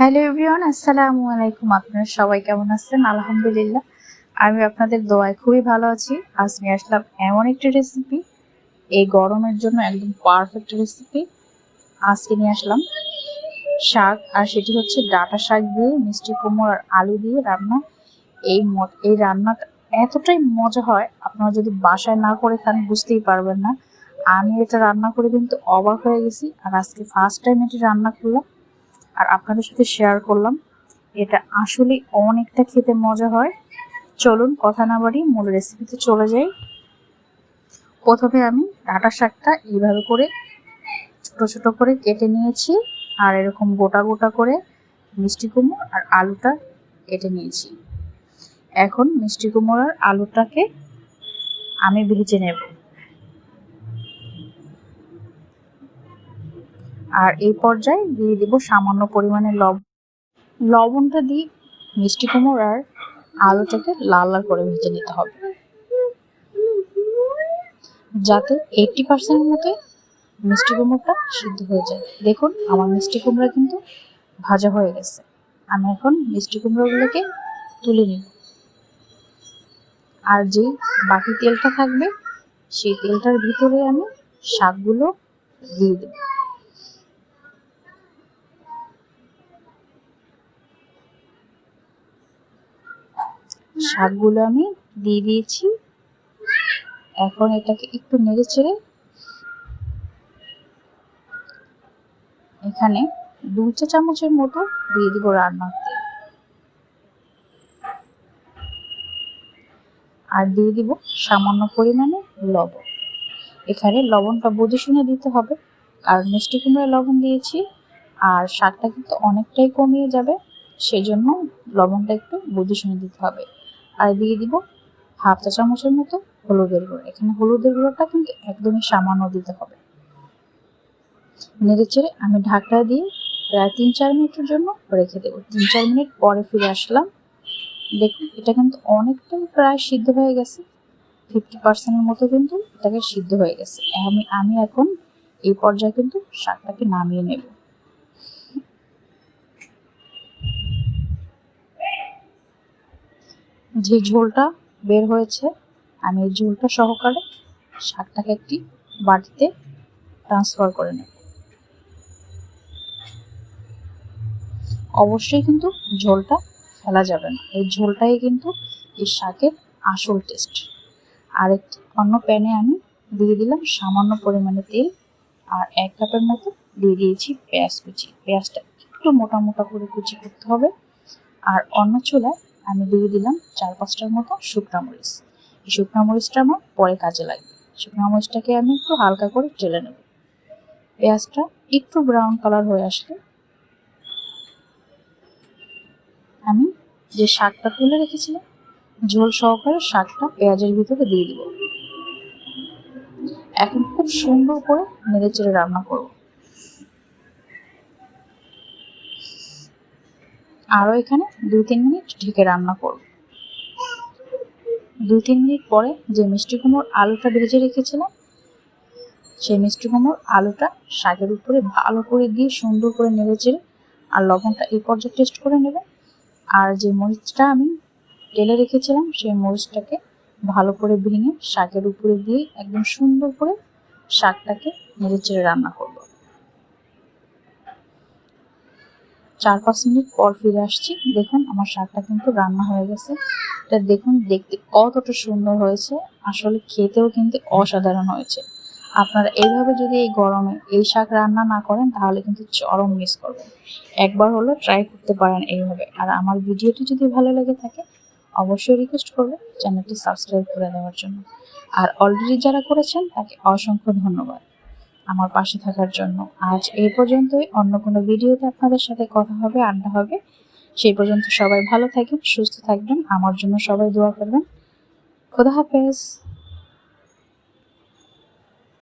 Hello everyone, আসসালামু আলাইকুম। আপনারা সবাই কেমন আছেন? আলহামদুলিল্লাহ। আমি আপনাদের দোয়ায় খুবই ভালো আছি। আজ নিয়ে আসলাম এমন একটি রেসিপি এই গরমের জন্য একদম পারফেক্ট রেসিপি আজকে নিয়ে আসলাম শাক, আর সেটি হচ্ছে ডাটা শাক দিয়ে, মিষ্টি কুমড়ো আর আলু দিয়ে রান্না। এই এই রান্নাটা এতটাই মজা হয়, আপনারা যদি বাসায় না করে খান, বুঝতেই পারবেন না। আমি এটা রান্না করে কিন্তু অবাক হয়ে গেছি, আর আজকে ফার্স্ট টাইম এটি রান্না করলাম। আর আপনাদের সাথে শেয়ার করলাম। এটা আসলে অনেকটা খেতে মজা হয়। চলুন কথা না বাড়ি, মূল রেসিপিতে চলে যাই। প্রথমে আমি ডাটা শাকটা এইভাবে করে ছোট ছোট করে কেটে নিয়েছি আর এরকম গোটা গোটা করে মিষ্টি কুমড়ো আর আলুটা কেটে নিয়েছি। এখন মিষ্টি কুমড়ো আর আলুটাকে আমি ভেজে নেব। আর এই পর্যায়ে দিয়ে দিব সামান্য পরিমাণে লবণ লবণটা দিয়ে মিষ্টি কুমড়ো আর আলুটাকে লাল লাল করে ভেজে নিতে হবে। যাতে এইটটি পার্সেন্ট মতো মিষ্টি কুমড়োটা সিদ্ধ হয়ে যায়। দেখুন, আমার মিষ্টি কুমড়া কিন্তু ভাজা হয়ে গেছে। আমি এখন মিষ্টি কুমড়োগুলোকে তুলে নিব। আর যেই বাকি তেলটা থাকবে, সেই তেলটার ভিতরে আমি শাকগুলো দিয়ে দেবো। শাকগুলো আমি দিয়ে দিয়েছি। এখন এটাকে একটু নেড়ে চেড়ে এখানে দু চা চামচের মতো দিয়ে দিব রান্নার তেল। আর দিয়ে দিব সামান্য পরিমাণে লবণ। এখানে লবণটা বুঝে শুনে দিতে হবে, কারণ মিষ্টি কুমড়ায় লবণ দিয়েছি আর শাকটা কিন্তু অনেকটাই কমিয়ে যাবে সেই জন্য লবণটা একটু বুঝে শুনে দিতে হবে। আর দিয়ে দিব হাফ চা চামচের মতো হলুদের গুঁড়ো। এখানে হলুদের গুঁড়োটা কিন্তু একদমই সামান্য দিতে হবে। নেড়ে চেড়ে আমি ঢাকটা দিয়ে প্রায় তিন চার মিনিটের জন্য রেখে দেবো। তিন চার মিনিট পরে ফিরে আসলাম। দেখুন, এটা কিন্তু অনেকটাই প্রায় সিদ্ধ হয়ে গেছে। ফিফটি পার্সেন্টের মতো কিন্তু এটাকে সিদ্ধ হয়ে গেছে। আমি আমি এখন এই পর্যায়ে কিন্তু শাকটাকে নামিয়ে নেব। যে ঝোলটা বের হয়েছে, আমি এই ঝোলটা সহকারে শাকটাকে একটি বাটিতে ট্রান্সফার করে নেব। অবশ্যই কিন্তু ঝোলটা ফেলা যাবে না। এই ঝোলটাই কিন্তু এই শাকের আসল টেস্ট আর একটি অন্য প্যানে আমি দিয়ে দিলাম সামান্য পরিমাণে তেল আর এক কাপের মতো দিয়ে দিয়েছি পেঁয়াজ কুচি। পেঁয়াজটা একটু মোটা মোটা করে কুচি করতে হবে। আর অন্য চুলায় আমি দিয়ে দিলাম চার পাঁচটার মতো শুকনা মরিচ। এই শুকনা মরিচটা আমার পরে কাজে লাগবে। শুকনা মরিচটাকে আমি একটু হালকা করে চেলে নেব। পেঁয়াজটা একটু ব্রাউন কালার হয়ে আসলে আমি যে শাকটা তুলে রেখেছিলাম, ঝোল সহকারে শাকটা পেঁয়াজের ভিতরে দিয়ে দিব। এখন খুব সুন্দর করে নেড়ে চেড়ে রান্না করব। আরও এখানে দুই তিন মিনিট ঢেকে রান্না করব। দুই তিন মিনিট পরে যে মিষ্টি কুমড়োর আলুটা ভেজে রেখেছিলাম, সেই মিষ্টি কুমড়োর আলুটা শাকের উপরে ভালো করে দিয়ে সুন্দর করে নেড়ে চেড়ে আর লবণটা এই পর্যায়ে টেস্ট করে নেবে আর যে মরিচটা আমি তেলে রেখেছিলাম, সেই মরিচটাকে ভালো করে ভেঙে শাকের উপরে দিয়ে একদম সুন্দর করে শাকটাকে নেড়ে চেড়ে রান্না করব। চার পাঁচ মিনিট পর ফিরে আসছি। দেখুন, আমার শাকটা কিন্তু রান্না হয়ে গেছে। এটা দেখুন, দেখতে কতটা সুন্দর হয়েছে। আসলে খেতেও কিন্তু অসাধারণ হয়েছে। আপনারা এইভাবে যদি এই গরমে এই শাক রান্না না করেন, তাহলে কিন্তু চরম মিস করবেন। একবার হলো ট্রাই করতে পারেন এইভাবে। আর আমার ভিডিওটি যদি ভালো লেগে থাকে, অবশ্যই রিকোয়েস্ট করবে চ্যানেলটি সাবস্ক্রাইব করে দেওয়ার জন্য। আর অলরেডি যারা করেছেন, তাকে অসংখ্য ধন্যবাদ। আমার পাশে থাকার জন্য। আজ এই পর্যন্তই। অন্য কোনো ভিডিওতে আপনাদের সাথে কথা হবে, আড্ডা হবে, সেই পর্যন্ত সবাই ভালো থাকবেন সুস্থ থাকবেন। আমার জন্য সবাই দোয়া করবেন। খোদা হাফেজ।